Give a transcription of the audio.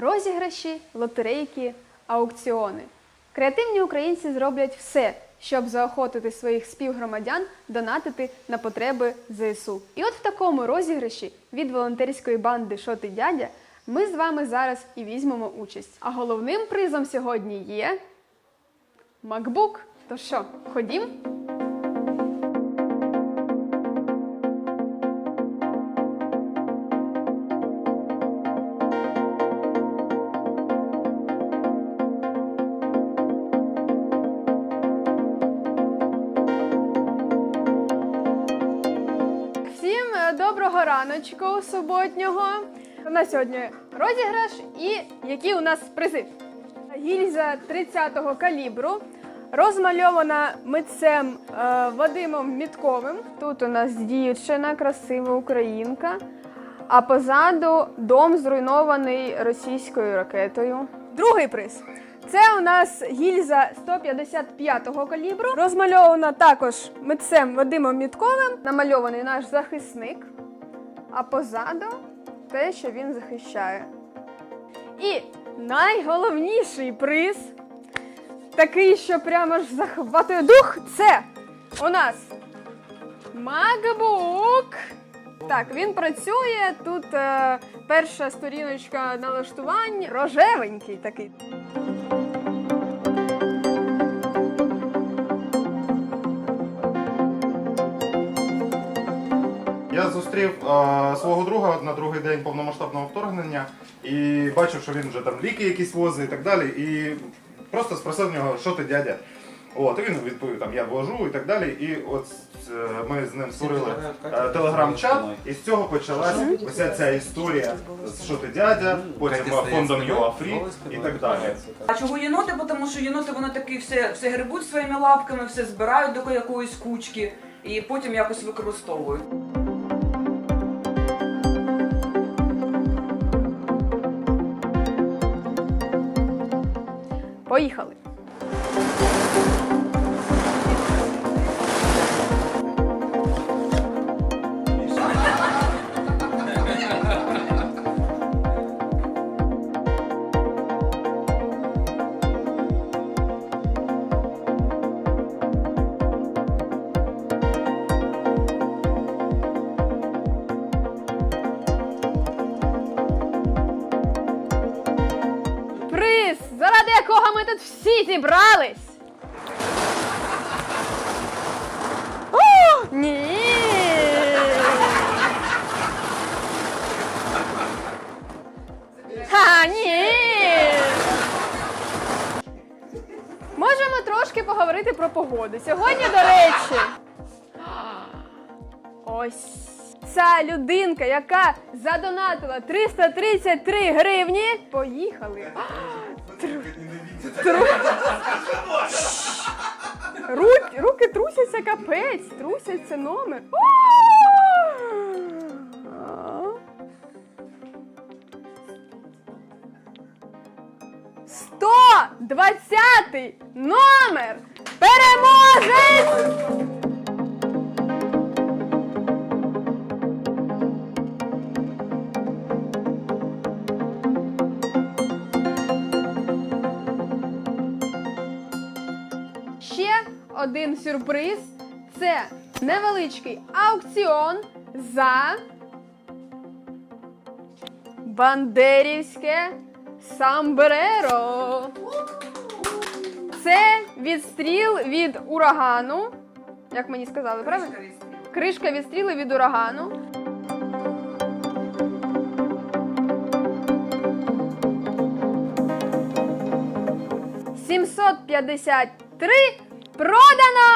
Розіграші, лотерейки, аукціони. Креативні українці зроблять все, щоб заохотити своїх співгромадян донатити на потреби ЗСУ. І от в такому розіграші від волонтерської банди Шоти дядя ми з вами зараз і візьмемо участь. А головним призом сьогодні є MacBook. То що, ходім? Доброго суботнього. У нас сьогодні розіграш і які у нас призи. Гільза 30-го калібру, розмальована митцем е, Вадимом Мітковим. Тут у нас дівчина, красива українка. А позаду дом зруйнований російською ракетою. Другий приз. Це у нас гільза 155-го калібру, розмальована також митцем Вадимом Мітковим. Намальований наш захисник, а позаду те, що він захищає. І найголовніший приз, такий, що прямо ж захватує дух, це у нас MacBook. Так, він працює. Тут е, перша сторіночка налаштувань, рожевенький такий. Я зустрів е, свого друга на другий день повномасштабного вторгнення і бачив, що він вже там ліки якісь возить і так далі. І просто спросив в нього, що ти дядя. От, і він відповів, там я вожу і так далі. І от е, ми з ним створили е, телеграм-чат, і з цього почалася вся ця історія, що ти дядя, потім фондом ЮАФрі і так далі. А чого єноти? Бо Тому що єноти вони такі все, все грибуть своїми лапками, все збирають до якоїсь кучки і потім якось використовують. Поїхали. Заради якого ми тут всі зібрались. О, ні. Ха, ні. Можемо трошки поговорити про погоду. Сьогодні, до речі, ось ця людинка, яка задонатила 333 гривні. Поїхали. Тру... Руки трусяться капець, трусяться номер. А! 120 номер! Переможець! Один сюрприз це невеличкий аукціон за Бандерівське Самбереро. Це відстріл від урагану. Як мені сказали, правильно? Кришка відстріли від урагану. Сімсот п'ятдесят три продано!